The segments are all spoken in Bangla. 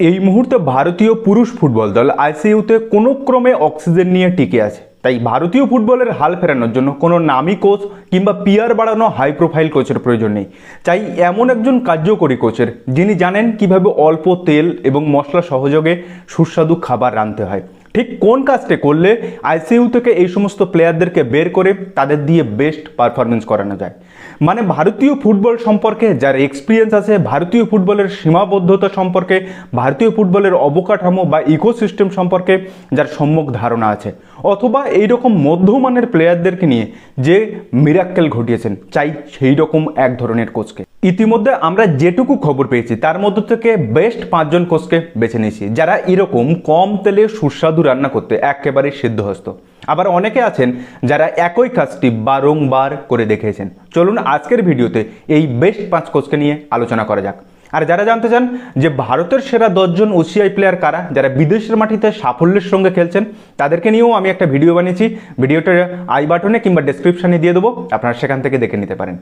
এই মুহূর্তে ভারতীয় পুরুষ ফুটবল দল আইসিইউতে কোনো ক্রমে অক্সিজেন নিয়ে টিকে আছে। তাই ভারতীয় ফুটবলের হাল ফেরানোর জন্য কোনো নামী কোচ কিংবা পিয়ার বাড়ানো হাই প্রোফাইল কোচের প্রয়োজন নেই। চাই এমন একজন কার্যকরী কোচের যিনি জানেন কীভাবে অল্প তেল এবং মশলা সহযোগে সুস্বাদু খাবার রাঁধতে হয়। ঠিক কোন কাজটা করলে আইসিইউ থেকে এই সমস্ত প্লেয়ারদেরকে বের করে তাদের দিয়ে বেস্ট পারফরমেন্স করানো যায়? মানে ভারতীয় ফুটবল সম্পর্কে যার এক্সপিরিয়েন্স আছে, ভারতীয় ফুটবলের সীমাবদ্ধতা সম্পর্কে, ভারতীয় ফুটবলের অবকাঠামো বা ইকোসিস্টেম সম্পর্কে যার সম্যক ধারণা আছে। অথবা এইরকম মধ্যমানের প্লেয়ারদেরকে নিয়ে যে মিরাক্কেল ঘটিয়েছেন, চাই সেই রকম এক ধরনের কোচকে ইতিমধ্যে আমরা যেটুকু খবর পেয়েছি, তার মধ্য থেকে বেস্ট পাঁচজন কোচকে বেছে নিয়েছি, যারা এরকম কম তেলে সুস্বাদু রান্না করতে একেবারে সিদ্ধহস্ত। আবার অনেকে আছেন যারা একই কাজটি বারংবার করে দেখেছেন। চলুন আজকের ভিডিওতে এই বেস্ট পাঁচ কোচকে নিয়ে আলোচনা করা যাক। আর যারা জানতে চান যে ভারতের সেরা দশজন ওসিআই প্লেয়ার কারা, যারা বিদেশের মাটিতে সাফল্যের সঙ্গে খেলছেন, তাদেরকে নিয়েও আমি একটা ভিডিও বানিয়েছি। ভিডিওটা আই বাটনে কিংবা ডেসক্রিপশনে দিয়ে দেবো, আপনারা সেখান থেকে দেখে নিতে পারেন।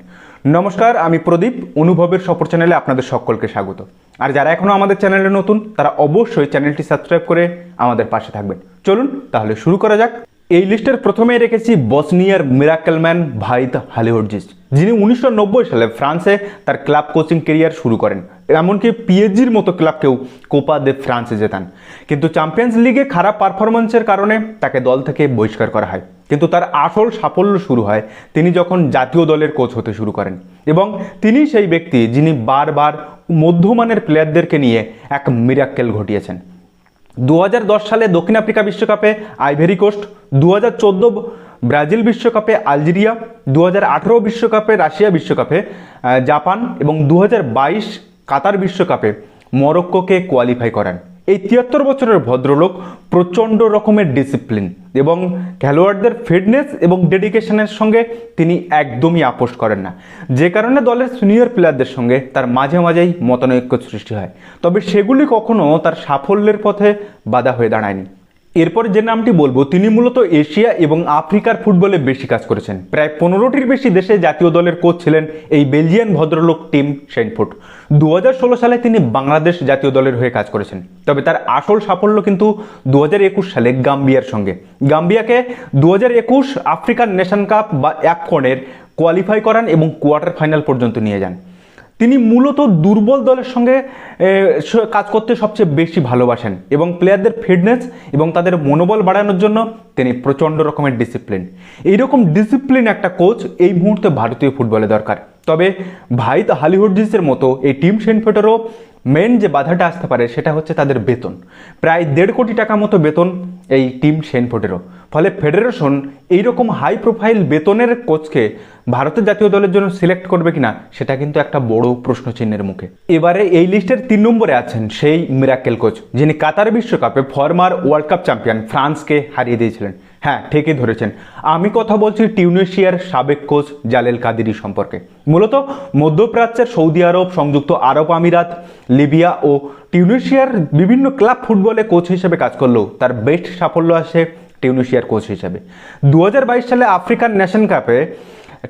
নমস্কার, আমি প্রদীপ, অনুভবের সফর চ্যানেলে আপনাদের সকলকে স্বাগত। আর যারা এখনও আমাদের চ্যানেলে নতুন, তারা অবশ্যই চ্যানেলটি সাবস্ক্রাইব করে আমাদের পাশে থাকবেন। চলুন, তাহলে শুরু করা যাক। এই লিস্টের প্রথমে রেখেছি বসনিয়ার মিরাকেলম্যান ভাইত হালিহর্জিস যিনি উনিশশো নব্বই সালে ফ্রান্সে তার ক্লাব কোচিং কেরিয়ার শুরু করেন। এমনকি পিএসজির মতো ক্লাবকেও কোপা দে ফ্রান্সে জেতান। কিন্তু চ্যাম্পিয়ন্স লিগে খারাপ পারফরমেন্সের কারণে তাকে দল থেকে বহিষ্কার করা হয়। কিন্তু তার আসল সাফল্য শুরু হয় তিনি যখন জাতীয় দলের কোচ হতে শুরু করেন। এবং তিনি সেই ব্যক্তি যিনি বারবার মধ্যমানের প্লেয়ারদেরকে নিয়ে এক মিরাক্কেল ঘটিয়েছেন। দু হাজার দশ সালে দক্ষিণ আফ্রিকা বিশ্বকাপে আইভেরি কোস্ট দু হাজার চোদ্দ ব্রাজিল বিশ্বকাপে আলজেরিয়া দু বিশ্বকাপে রাশিয়া বিশ্বকাপে জাপান এবং দু হাজার বাইশ কাতার বিশ্বকাপে মরক্কোকে কোয়ালিফাই করান। এই তিয়াত্তর বছরের ভদ্রলোক প্রচণ্ড রকমের ডিসিপ্লিন এবং খেলোয়াড়দের ফিটনেস এবং ডেডিকেশনের সঙ্গে তিনি একদমই আপোষ করেন না। যে কারণে দলের সিনিয়র প্লেয়ারদের সঙ্গে তার মাঝে মাঝেই মতানৈক্য সৃষ্টি হয়। তবে সেগুলি কখনো তার সাফল্যের পথে বাধা হয়ে দাঁড়ায়নি। এরপর যে নামটি বলব, তিনি মূলত এশিয়া এবং আফ্রিকার ফুটবলে বেশি কাজ করেছেন। প্রায় পনেরোটির বেশি দেশে জাতীয় দলের কোচ ছিলেন এই বেলজিয়ান ভদ্রলোক টিম সেন্টফুট দু হাজার ষোলো সালে তিনি বাংলাদেশ জাতীয় দলের হয়ে কাজ করেছেন। তবে তার আসল সাফল্য কিন্তু দু হাজার একুশ সালে গাম্বিয়ার সঙ্গে। গাম্বিয়াকে দু হাজার একুশ আফ্রিকান নেশন কাপ বা অ্যাপকনের কোয়ালিফাই করান এবং কোয়ার্টার ফাইনাল পর্যন্ত নিয়ে যান। তিনি মূলত দুর্বল দলের সঙ্গে কাজ করতে সবচেয়ে বেশি ভালোবাসেন এবং প্লেয়ারদের ফিটনেস এবং তাদের মনোবল বাড়ানোর জন্য তিনি প্রচণ্ড রকমের ডিসিপ্লিন এইরকম ডিসিপ্লিন একটা কোচ এই মুহূর্তে ভারতীয় ফুটবলে দরকার। তবে ভাইত হালিহুডজিসের মতো, এই টিম সেনফেটারও মেন যে বাধাটা আসতে পারে সেটা হচ্ছে তাদের বেতন। প্রায় দেড় কোটি টাকা মতো বেতন এই টিম সেনফোর্টেরও ফলে ফেডারেশন এইরকম হাই প্রোফাইল বেতনের কোচকে ভারতের জাতীয় দলের জন্য সিলেক্ট করবে কিনা, সেটা কিন্তু একটা বড় প্রশ্নচিহ্নের মুখে। এবারে এই লিস্টের তিন নম্বরে আছেন সেই মিরাক্কেল কোচ যিনি কাতার বিশ্বকাপে ফরমার ওয়ার্ল্ড কাপ চ্যাম্পিয়ন ফ্রান্সকে হারিয়ে দিয়েছিলেন। হ্যাঁ ঠিকই ধরেছেন। আমি কথা বলছি টিউনেশিয়ার সাবেক কোচ জালেল কাদিরি সম্পর্কে। মূলত মধ্যপ্রাচ্যের সৌদি আরব, সংযুক্ত আরব আমিরাত, লিবিয়া ও টিউনেশিয়ার বিভিন্ন ক্লাব ফুটবলে কোচ হিসেবে কাজ করলেও তার বেস্ট সাফল্য আসে টিউনেশিয়ার কোচ হিসেবে। দু হাজার বাইশ সালে আফ্রিকান ন্যাশন কাপে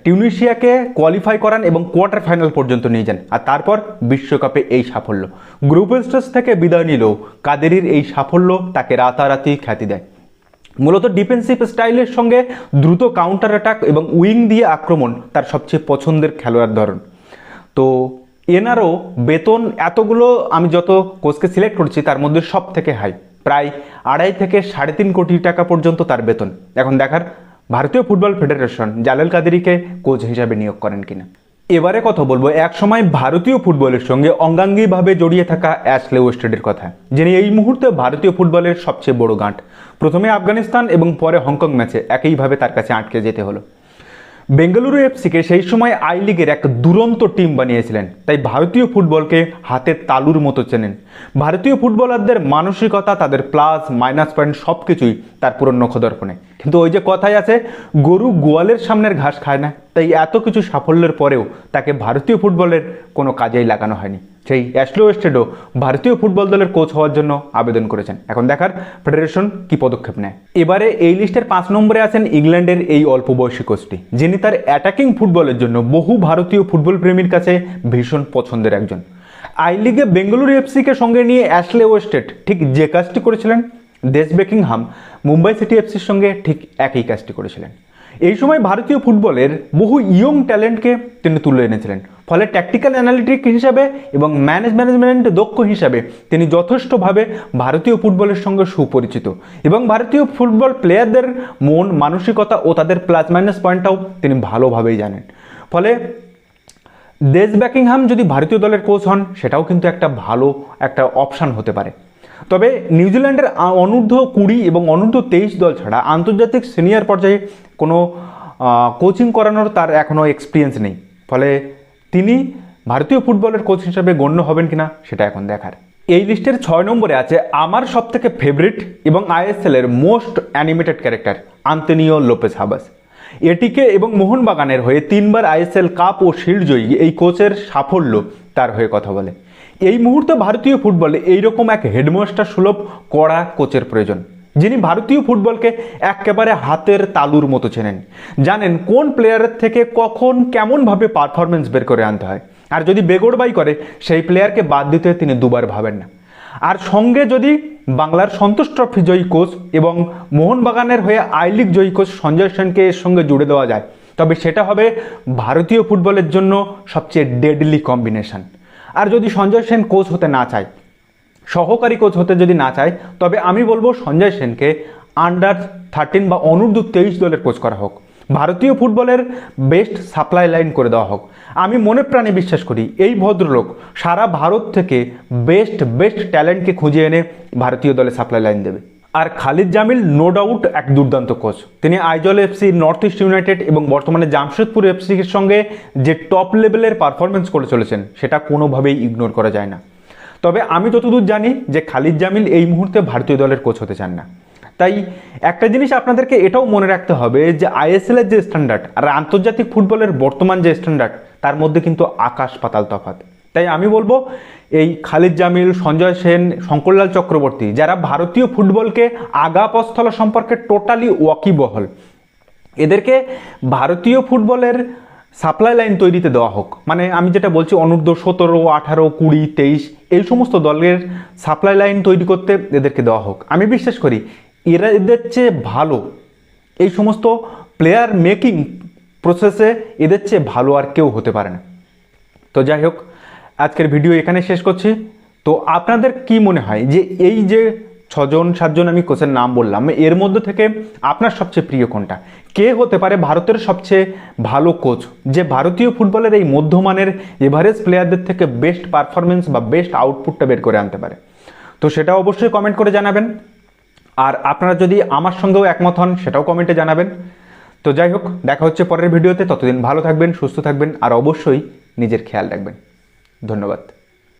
টিউনিশিয়াকে কোয়ালিফাই করান এবং কোয়ার্টার ফাইনাল পর্যন্ত নিয়ে যান। আর তারপর বিশ্বকাপে এই সাফল্য। গ্রুপ স্টেজ থেকে বিদায় নিলেও কাদেরির এই সাফল্য তাকে রাতারাতি খ্যাতি দেয়। মূলত ডিফেন্সিভ স্টাইলের সঙ্গে দ্রুত কাউন্টার অ্যাটাক এবং উইং দিয়ে আক্রমণ তার সবচেয়ে পছন্দের খেলোয়াড় ধরন। তো এনারও বেতন এতগুলো আমি যত কোচকে সিলেক্ট করছি তার মধ্যে সব থেকে হাই প্রায় আড়াই থেকে সাড়ে তিন কোটি টাকা পর্যন্ত তার বেতন। এখন দেখার ভারতীয় ফুটবল ফেডারেশন জালাল কাদেরিকে কোচ হিসাবে নিয়োগ করেন কিনা। এবারে কথা বলব এক সময় ভারতীয় ফুটবলের সঙ্গে অঙ্গাঙ্গিভাবে জড়িয়ে থাকা অ্যাশলে ওয়েস্টেডের কথা, যিনি এই মুহূর্তে ভারতীয় ফুটবলের সবচেয়ে বড় গাঁট। প্রথমে আফগানিস্তান এবং পরে হংকং ম্যাচে একইভাবে তার কাছে আটকে যেতে হলো। বেঙ্গালুরু এফসিকে সেই সময় আই লিগের এক দুরন্ত টিম বানিয়েছিলেন। তাই ভারতীয় ফুটবলকে হাতের তালুর মতো চেনেন। ভারতীয় ফুটবলারদের মানসিকতা, তাদের প্লাস, মাইনাস পয়েন্ট সব কিছুই তার পুরো নখদর্পণে। কিন্তু ওই যে কথাই আছে, গরু গোয়ালের সামনের ঘাস খায় না। তাই এত কিছু সাফল্যের পরেও তাকে ভারতীয় ফুটবলের কোনো কাজেই লাগানো হয়নি। সেই অ্যাশলো ওয়েস্টেডও ভারতীয় ফুটবল দলের কোচ হওয়ার জন্য আবেদন করেছেন। এখন দেখার ফেডারেশন কি পদক্ষেপ নেয়। এবারে এই লিস্টের পাঁচ নম্বরে আছেন ইংল্যান্ডের এই অল্প বয়সী কোচটি যিনি তার অ্যাটাকিং ফুটবলের জন্য বহু ভারতীয় ফুটবল প্রেমীর কাছে ভীষণ পছন্দের একজন। আই লিগে বেঙ্গালুরু এফসিকে সঙ্গে নিয়ে অ্যাশলে ওয়েস্টেড ঠিক যে কাজটি করেছিলেন, দেশ বেকিংহাম, মুম্বাই সিটি এফসির সঙ্গে ঠিক একই কাজটি করেছিলেন। এই সময় ভারতীয় ফুটবলের বহু ইয়ং ট্যালেন্টকে তিনি তুলে এনেছিলেন। ফলে ট্যাকটিক্যাল অ্যানালিটিক হিসাবে এবং ম্যানেজ ম্যানেজমেন্ট দক্ষ হিসাবে তিনি যথেষ্টভাবে ভারতীয় ফুটবলের সঙ্গে সুপরিচিত। এবং ভারতীয় ফুটবল প্লেয়ারদের মন, মানসিকতা ও তাদের প্লাস মাইনাস পয়েন্টটাও তিনি ভালোভাবেই জানেন। ফলে দেশ ব্যাকিংহাম যদি ভারতীয় দলের কোচ হন, সেটাও কিন্তু একটা ভালো একটা অপশান হতে পারে। তবে নিউজিল্যান্ডের অনূর্ধ্ব কুড়ি এবং অনূর্ধ্ব তেইশ দল ছাড়া আন্তর্জাতিক সিনিয়র পর্যায়ে কোনো কোচিং করানোর তার এখনও এক্সপিরিয়েন্স নেই। ফলে তিনি ভারতীয় ফুটবলের কোচ হিসেবে গণ্য হবেন কিনা সেটা এখন দেখার। এই লিস্টের ছয় নম্বরে আছে আমার সব থেকে ফেভারিট এবং আইএসএল এর most animated character Antonio Lopez Habas. ATK এবং মোহনবাগানের হয়ে তিনবার আইএসএল কাপ ও শিল্ড জয়ী এই কোচের সাফল্য তার হয়ে কথা বলে। এই মুহূর্তে ভারতীয় ফুটবলে এইরকম এক হেডমাস্টার সুলভ কড়া কোচের প্রয়োজন। যিনি ভারতীয় ফুটবলকে একেবারে হাতের তালুর মতো চেনেন। জানেন কোন প্লেয়ারের থেকে কখন কেমনভাবে পারফরমেন্স বের করে আনতে হয়। আর যদি বেগড়বাই করে, সেই প্লেয়ারকে বাদ দিতে তিনি দুবার ভাবেন না। আর সঙ্গে যদি বাংলার সন্তোষ ট্রফি জয়ী কোচ এবং মোহনবাগানের হয়ে আই লিগ জয়ী কোচ সঞ্জয় সেনকে এর সঙ্গে জুড়ে দেওয়া যায়, তবে সেটা হবে ভারতীয় ফুটবলের জন্য সবচেয়ে ডেডলি কম্বিনেশন আর যদি সঞ্জয় সেন কোচ হতে না চায় সহকারী কোচ হতে যদি না চায়, তবে আমি বলব সঞ্জয় সেনকে আন্ডার থার্টিন বা অনূর্ধ্ব তেইশ দলের কোচ করা হোক। ভারতীয় ফুটবলের বেস্ট সাপ্লাই লাইন করে দেওয়া হোক। আমি মনে প্রাণে বিশ্বাস করি, এই ভদ্রলোক সারা ভারত থেকে বেস্ট বেস্ট ট্যালেন্টকে খুঁজে এনে ভারতীয় দলে সাপ্লাই লাইন দেবে। আর খালিদ জামিল নো ডাউট এক দুর্দান্ত কোচ তিনি Aizawl FC North East United এবং বর্তমানে জামশেদপুর এফসির সঙ্গে যে টপ লেভেলের পারফরমেন্স করে চলেছেন, সেটা কোনোভাবেই ইগনোর করা যায় না। তবে আমি যতদূর জানি যে খালিদ জামিল এই মুহূর্তে ভারতীয় দলের কোচ হতে চান না। তাই একটা জিনিস আপনাদেরকে এটাও মনে রাখতে হবে যে আইএসএল এর যে স্ট্যান্ডার্ড আর আন্তর্জাতিক ফুটবলের বর্তমান যে স্ট্যান্ডার্ড তার মধ্যে কিন্তু আকাশ পাতাল তফাৎ। তাই আমি বলব, এই খালিদ জামিল, সঞ্জয় সেন, শঙ্করলাল চক্রবর্তী, যারা ভারতীয় ফুটবলকে আগা পস্থলা সম্পর্কে টোটালি ওয়াকিবহল, এদেরকে ভারতীয় ফুটবলের সাপ্লাই লাইন তৈরিতে দেওয়া হোক। মানে আমি যেটা বলছি, অনূর্ধ্ব সতেরো, আঠারো, কুড়ি, তেইশ এই সমস্ত দলের সাপ্লাই লাইন তৈরি করতে এদেরকে দেওয়া হোক। আমি বিশ্বাস করি, এরা এদের চেয়ে ভালো। এই সমস্ত প্লেয়ার মেকিং প্রসেসে এদের চেয়ে ভালো আর কেউ হতে পারে না। তো যাই হোক, আজকের ভিডিও এখানে শেষ করছি। তো আপনাদের কি মনে হয় যে এই যে ছজন, সাতজন আমি কোচের নাম বললাম। এর মধ্যে থেকে আপনার সবচেয়ে প্রিয় কোনটা? কে হতে পারে ভারতের সবচেয়ে ভালো কোচ? যে ভারতীয় ফুটবলের এই মধ্যমানের এভারেজ প্লেয়ারদের থেকে বেস্ট পারফরমেন্স বা বেস্ট আউটপুটটা বের করে আনতে পারে। তো সেটা অবশ্যই কমেন্ট করে জানাবেন। আর আপনারা যদি আমার সঙ্গেও একমত হন, সেটাও কমেন্টে জানাবেন। তো যাই হোক, দেখা হচ্ছে পরের ভিডিওতে। ততদিন ভালো থাকবেন, সুস্থ থাকবেন, আর অবশ্যই নিজের খেয়াল রাখবেন। ধন্যবাদ।